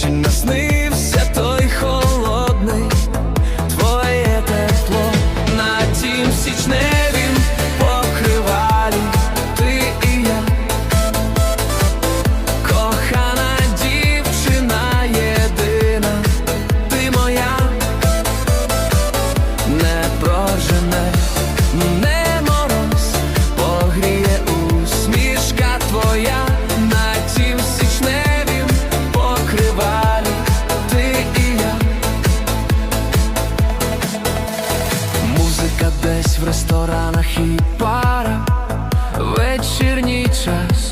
січень наснився той Десь в ресторанах і пара, вечірній час.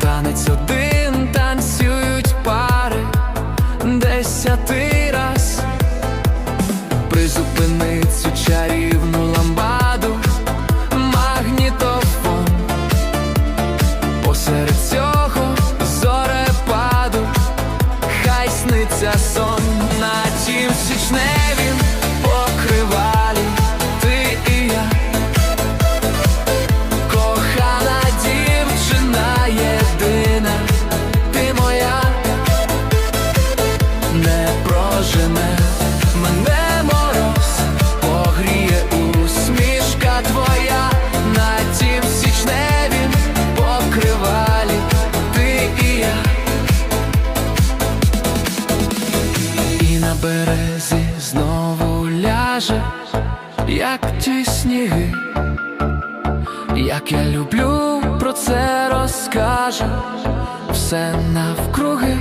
Танець один танцюють пари. Десятий раз. Призупини цю чарівну ламбаду, магнітофон. Посеред цього зорепаду, хай сниться сон на тім січневім знову ляже, як ті сніги. Як я люблю, про це розкаже все навкруги.